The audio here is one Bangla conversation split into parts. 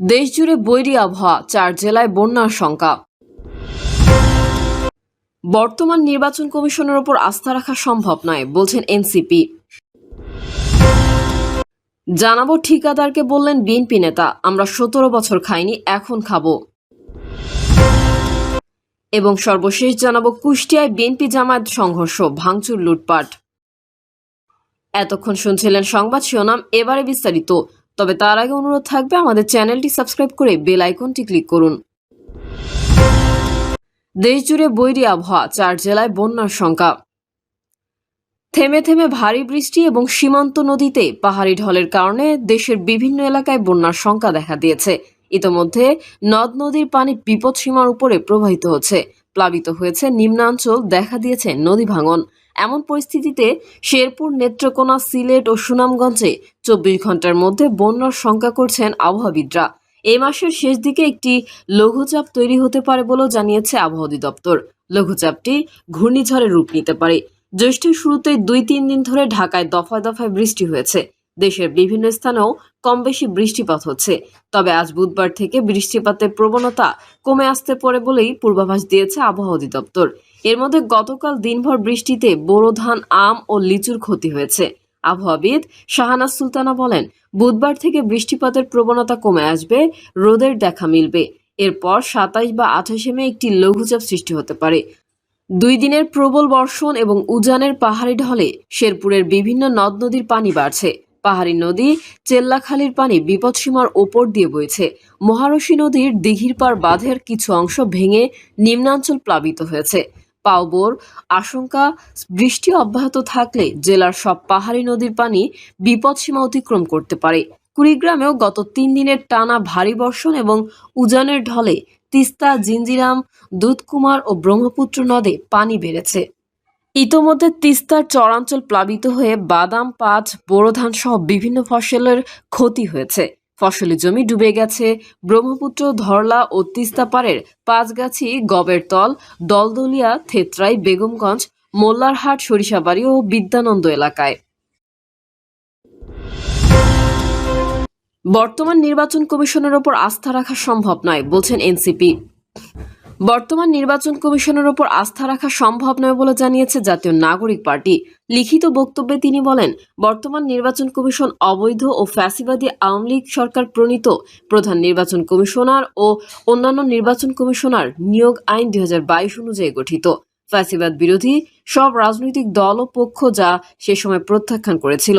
দেশজুড়ে বৈরী আবহাওয়া, চার জেলায় বন্যার শঙ্কা বর্তমান নির্বাচন কমিশনের ওপর আস্থা রাখা সম্ভব নয়, বলছেন এনসিপি। জানাব ঠিকাদারকে বললেন বিএনপি নেতা, আমরা সতেরো বছর খাইনি, এখন খাব। এবং সর্বশেষ জানাব কুষ্টিয়ায় বিএনপি জামায়াত সংঘর্ষ, ভাঙচুর, লুটপাট। এতক্ষণ শুনছিলেন সংবাদ শিরোনাম, এবারে বিস্তারিত। তবে তার আগে অনুরোধ থাকবে আমাদের চ্যানেলটি সাবস্ক্রাইব করে বেল আইকনটি ক্লিক করুন। দেশজুড়ে বৈরী আবহাওয়া, চার জেলায় বন্যার সংখ্যা। থেমে থেমে ভারী বৃষ্টি এবং সীমান্ত নদীতে পাহাড়ি ঢলের কারণে দেশের বিভিন্ন এলাকায় বন্যার সংখ্যা দেখা দিয়েছে। ইতোমধ্যে নদ নদীর পানি বিপদ সীমার উপরে প্রবাহিত হচ্ছে। প্লাবিত হয়েছে নিম্নাঞ্চল, দেখা দিয়েছে নদী ভাঙন। এমন পরিস্থিতিতে শেরপুর নেত্রকোনা, সিলেট ও সুনামগঞ্জে চব্বিশ ঘণ্টার মধ্যে বন্যার শঙ্কা করছেন আবহাওয়াবিদরা। এই মাসের শেষ দিকে একটি লঘুচাপ তৈরি হতে পারে বলেও জানিয়েছে আবহাওয়া অধিদপ্তর। লঘুচাপটি ঘূর্ণিঝড়ের রূপ নিতে পারে। জ্যৈষ্ঠের শুরুতে দুই তিন দিন ধরে ঢাকায় দফায় দফায় বৃষ্টি হয়েছে। দেশের বিভিন্ন স্থানেও কম বেশি বৃষ্টিপাত হচ্ছে। তবে আজ বুধবার থেকে বৃষ্টিপাতের প্রবণতা কমে আসতে পারে বলেই পূর্বাভাস দিয়েছে আবহাওয়া অধিদপ্তর। এর মধ্যে গতকাল দিনভর বৃষ্টিতে বোরো ধান, আম ও লিচুর ক্ষতি হয়েছে। আবহাওয়াবিদ শাহানাজ সুলতানা বলেন, বুধবার থেকে বৃষ্টিপাতের প্রবণতা কমে আসবে, রোদের দেখা মিলবে। এরপর সাতাইশ বা আঠাশে মে একটি লঘুচাপ সৃষ্টি হতে পারে। দুই দিনের প্রবল বর্ষণ এবং উজানের পাহাড়ি ঢলে শেরপুরের বিভিন্ন নদ নদীর পানি বাড়ছে। পাহাড়ি নদী চেল্লাখালির পানি বিপদসীমার ওপর দিয়ে বইছে। মহারশী নদীর দিঘির পার বাঁধের কিছু অংশ ভেঙে নিম্নাঞ্চল প্লাবিত হয়েছে। পাওবোর। আশঙ্কা, বৃষ্টি অব্যাহত থাকলে জেলার সব পাহাড়ি নদীর পানি বিপদসীমা অতিক্রম করতে পারে। কুড়িগ্রামেও গত তিন দিনের টানা ভারী বর্ষণ এবং উজানের ঢলে তিস্তা জিঞ্জিরাম দুধকুমার ও ব্রহ্মপুত্র নদে পানি বেড়েছে। ইতোমধ্যে তিস্তার চরাঞ্চল প্লাবিত হয়ে বাদাম, পাট, বোরো ধান সহ বিভিন্ন ফসলের ক্ষতি হয়েছে। ফসলি জমি ডুবে গেছে। ব্রহ্মপুত্র, ধরলা ও তিস্তাপাড়ের পাঁচগাছি গবেরতল দলদলিয়া, থেত্রাই, বেগমগঞ্জ, মোল্লারহাট, সরিষাবাড়ি ও বিদ্যানন্দ এলাকায়। বর্তমান নির্বাচন কমিশনের ওপর আস্থা রাখা সম্ভব নয়, বলছেন এনসিপি। বর্তমান নির্বাচন কমিশনের ওপর আস্থা রাখা সম্ভব নয় বলে জানিয়েছে জাতীয় নাগরিক পার্টি। লিখিত বক্তব্যে তিনি বলেন, বর্তমান নির্বাচন কমিশন অবৈধ ও ফ্যাসিবাদী আওয়ামী লীগ সরকার প্রণীত। প্রধান নির্বাচন কমিশনার ও অন্যান্য নির্বাচন কমিশনার নিয়োগ আইন দুই হাজার বাইশ অনুযায়ী গঠিত। ফ্যাসিবাদ বিরোধী সব রাজনৈতিক দল ও পক্ষ যা সে সময় প্রত্যাখ্যান করেছিল।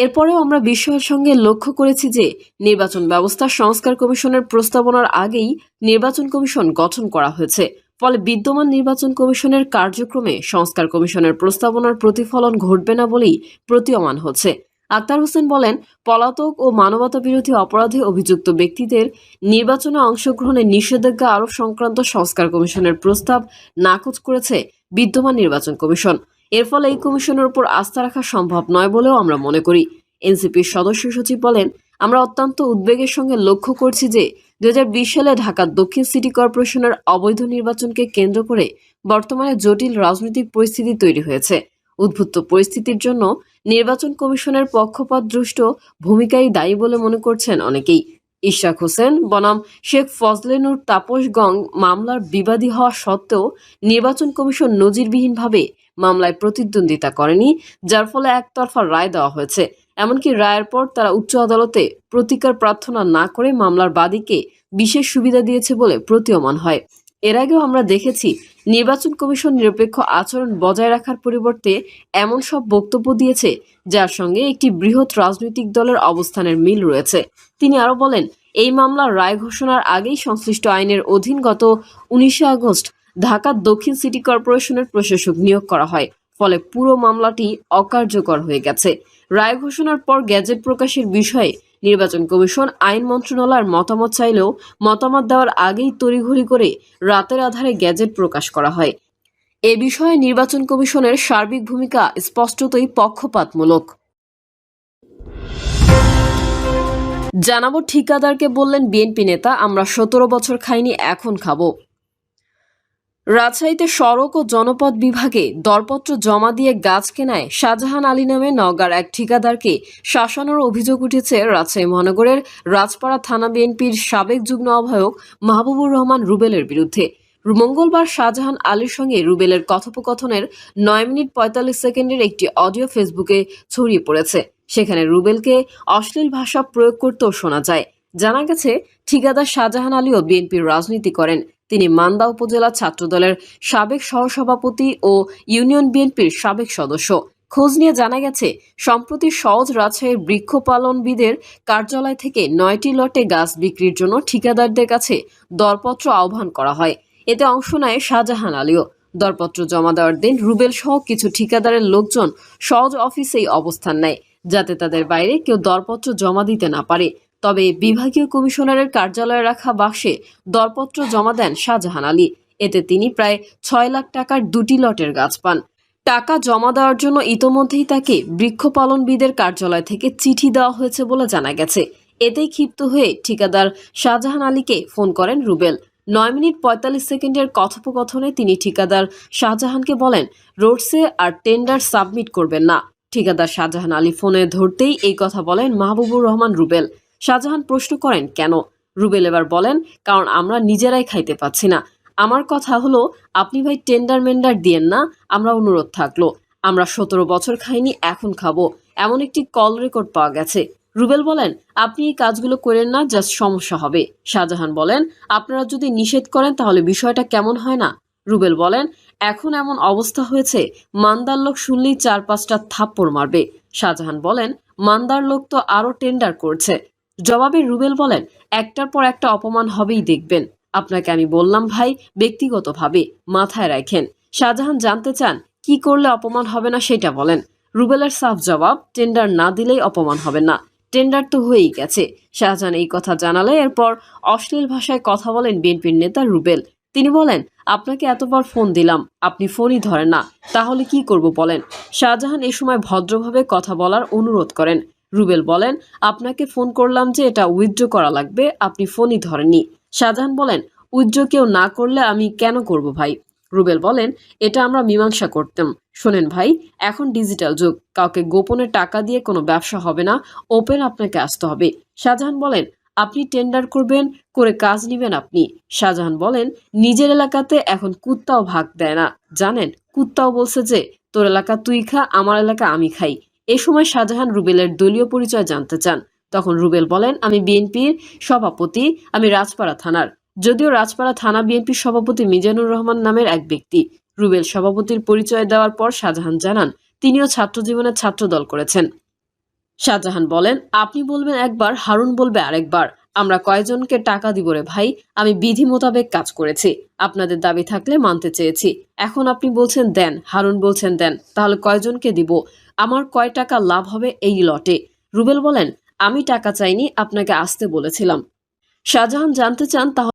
এরপরেও আমরা বিস্ময়ের সঙ্গে লক্ষ্য করেছি যে নির্বাচন ব্যবস্থা সংস্কার কমিশনের প্রস্তাবনার আগেই নির্বাচন কমিশন গঠন করা হয়েছে। ফলে বিদ্যমান নির্বাচন কমিশনের কার্যক্রমে সংস্কার কমিশনের প্রস্তাবনার প্রতিফলন ঘটবে না বলেই প্রতীয়মান হচ্ছে। আক্তার হোসেন বলেন, পলাতক ও মানবতা বিরোধী অপরাধে অভিযুক্ত ব্যক্তিদের নির্বাচনে অংশগ্রহণে নিষেধাজ্ঞা আরোপ সংক্রান্ত সংস্কার কমিশনের প্রস্তাব নাকচ করেছে বিদ্যমান নির্বাচন কমিশন। এর ফলে এই কমিশনের উপর আস্থা রাখা সম্ভব নয় বলেও আমরা মনে করি। এনসিপির সদস্য সচিব বলেন, আমরা অত্যন্ত উদ্বেগের সঙ্গে লক্ষ্য করছি যে দু হাজার বিশ সালে ঢাকার দক্ষিণ সিটি কর্পোরেশনের অবৈধ নির্বাচনকে কেন্দ্র করে বর্তমানে জটিল রাজনৈতিক পরিস্থিতি তৈরি হয়েছে। উদ্ভুত পরিস্থিতির জন্য নির্বাচন কমিশনের পক্ষপাত দৃষ্ট ভূমিকাই দায়ী বলে মনে করছেন অনেকেই। ইশাক হোসেন বনাম শেখ ফজলেনুর তাপস গং মামলার বিবাদী হওয়া সত্ত্বেও নির্বাচন কমিশন নজিরবিহীনভাবে মামলায় প্রতিদ্বন্দ্বিতা করেনি, যার ফলে একতরফা রায় দেওয়া হয়েছে। এমনকি রায়ের পর তারা উচ্চ আদালতে প্রতিকার প্রার্থনা না করে মামলার বাদীকে বিশেষ সুবিধা দিয়েছে বলে প্রতীয়মান হয়। এর আগেও আমরা দেখেছি নির্বাচন কমিশন নিরপেক্ষ আচরণ বজায় রাখার পরিবর্তে এমন সব বক্তব্য দিয়েছে, যার সঙ্গে একটি বৃহৎ রাজনৈতিক দলের অবস্থানের মিল রয়েছে। তিনি আরও বলেন, এই মামলার রায় ঘোষণার আগেই সংশ্লিষ্ট আইনের অধীন গত উনিশে আগস্ট ঢাকা দক্ষিণ সিটি কর্পোরেশনের প্রশাসক নিয়োগ করা হয়। ফলে পুরো মামলাটি অকার্যকর হয়ে গেছে। রায় ঘোষণার পর গ্যাজেট প্রকাশের বিষয়ে নির্বাচন কমিশন, আইন মন্ত্রণালয়ের মতামত চাইলেও মতামত দেওয়ার আগেই তড়িঘড়ি করে রাতের আধারে গ্যাজেট প্রকাশ করা হয়। এ বিষয়ে নির্বাচন কমিশনের সার্বিক ভূমিকা স্পষ্টতই পক্ষপাতমূলক। জানাব ঠিকাদারকে বললেন বিএনপি নেতা, আমরা সতেরো বছর খাইনি, এখন খাব। রাজশাহীতে সড়ক ও জনপদ বিভাগে দরপত্র জমা দিয়ে গাছ কেনায় শাহজাহান আলী নামে নওগাঁর এক ঠিকাদারকে শাসানোর অভিযোগ উঠেছে রাজশাহী মহানগরের রাজপাড়া থানা বিএনপির সাবেক যুগ্ম আহ্বায়ক মাহবুবুর রহমান রুবেলের বিরুদ্ধে। মঙ্গলবার শাহজাহান আলীর সঙ্গে রুবেলের কথোপকথনের নয় মিনিট পঁয়তাল্লিশ সেকেন্ডের একটি অডিও ফেসবুকে ছড়িয়ে পড়েছে। সেখানে রুবেলকে অশ্লীল ভাষা প্রয়োগ করতেও শোনা যায়। জানা গেছে, ঠিকাদার শাহজাহান আলীও বিএনপির রাজনীতি করেন। তিনি মান্দা উপজেলা ছাত্রদলের সাবেক সহসভাপতি ও ইউনিয়ন বিএনপির সাবেক সদস্য। খোঁজ নিয়ে জানা গেছে, সম্প্রতি সহজ রাজশাহীর বৃক্ষপালনবিদের কার্যালয় থেকে নয়টি লটে গাছ বিক্রির জন্য ঠিকাদারদের কাছে দরপত্র আহ্বান করা হয়। এতে অংশ নেয় শাহজাহান আলীও। দরপত্র জমা দেওয়ার দিন রুবেল সহ কিছু ঠিকাদারের লোকজন সহজ অফিসেই অবস্থান নেয়, যাতে তাদের বাইরে কেউ দরপত্র জমা দিতে না পারে। তবে বিভাগীয় কমিশনারের কার্যালয়ে রাখা বাক্সে দরপত্র জমা দেন শাহজাহান আলী। এতে তিনি প্রায় ছয় লাখ টাকার দুটি লটের গাছ পান। টাকা জমা দেওয়ার জন্য ইতোমধ্যেই তাকে বৃক্ষপালনবিদের কার্যালয় থেকে চিঠি দেওয়া হয়েছে বলে জানা গেছে। এতেই ক্ষিপ্ত হয়ে ঠিকাদার শাহজাহান আলীকে ফোন করেন রুবেল। নয় মিনিট পঁয়তাল্লিশ সেকেন্ডের কথোপকথনে তিনি ঠিকাদার শাহজাহানকে বলেন, রোডসে আর টেন্ডার সাবমিট করবেন না। ঠিকাদার শাহজাহান আলী ফোনে ধরতেই এই কথা বলেন মাহবুবুর রহমান রুবেল। শাহজাহান প্রশ্ন করেন, কেন? রুবেল এবার বলেন, কারণ আমরা নিজেরাই খাইতে পাচ্ছি না। আমার কথা হলো, আপনি ভাই টেন্ডার মেন্ডার দিয়েন না, আমরা অনুরোধ থাকল। আমরা সতেরো বছর খাইনি, এখন খাব। এমন একটি কল রেকর্ড পাওয়া গেছে। রুবেল বলেন, আপনি এই কাজগুলো করেন না জাস্ট সমস্যা হবে। শাহজাহান বলেন, আপনারা যদি নিষেধ করেন, তাহলে বিষয়টা কেমন হয় না? রুবেল বলেন, এখন এমন অবস্থা হয়েছে, মান্দার লোক শুনলেই চার পাঁচটা থাপ্পড় মারবে। শাহজাহান বলেন, মান্দার লোক তো আরও টেন্ডার করছে। জবাবে রুবেল বলেন, একটার পর একটা অপমান হবেই দেখবেন। আপনাকে আমি বললাম, ভাই, ব্যক্তিগতভাবে মাথায় রাখেন। শাহজাহান জানতে চান, কি করলে অপমান হবে না সেটা বলেন। রুবেলের সাফ জবাব, টেন্ডার না দিলেই অপমান হবে না। টেন্ডার তো হয়েই গেছে। শাহজাহান এই কথা জানালে এরপর অশ্লীল ভাষায় কথা বলেন বিএনপির নেতা রুবেল। তিনি বলেন, আপনাকে এতবার ফোন দিলাম, আপনি ফোনই ধরেন না, তাহলে কি করব বলেন? শাহজাহান এই সময় ভদ্রভাবে কথা বলার অনুরোধ করেন। রুবেল বলেন, আপনাকে ফোন করলাম যে এটা উইথড্র করা লাগবে, আপনি ফোনই ধরেননি। শাহজাহান বলেন, উইথড্র কেউ না করলে আমি কেন করব ভাই? রুবেল বলেন, এটা আমরা মীমাংসা করতাম। শোনেন ভাই, এখন ডিজিটাল যুগ, কাউকে গোপনে টাকা দিয়ে কোনো ব্যবসা হবে না, ওপেন আপনাকে আসতে হবে। শাহজাহান বলেন, আপনি টেন্ডার করবেন, করে কাজ নিবেন আপনি। শাহজাহান বলেন, নিজের এলাকাতে এখন কুত্তাও ভাগ দেয় না। জানেন, কুত্তাও বলছে যে, তোর এলাকা তুই খা, আমার এলাকা আমি খাই। এ সময় শাহজাহান রুবেলের দলীয় পরিচয় জানতে চান। তখন রুবেল বলেন, আমি বিএনপির সভাপতি, আমি রাজপাড়া থানার। যদিও রাজপাড়া থানা বিএনপির সভাপতি মিজানুর রহমান নামের এক ব্যক্তি। রুবেল সভাপতির পরিচয় দেওয়ার পর শাহজাহান জানান, তিনিও ছাত্র জীবনে ছাত্রদল করেছেন। শাহজাহান বলেন, আপনি বলবেন একবার, হারুন বলবে আরেকবার। আমরা কয়জনকে টাকা দিব রে ভাই? আমি বিধি মোতাবেক কাজ করেছি। আপনাদের দাবি থাকলে মানতে চেয়েছি। এখন আপনি বলছেন দেন, হারুন বলছেন দেন। তাহলে কয়জনকে দিব? আমার কয় টাকা লাভ হবে এই লটে। রুবেল বলেন, আমি টাকা চাইনি, আপনাকে আসতে বলেছিলাম। শাহজাহান জানতে চান তাহলে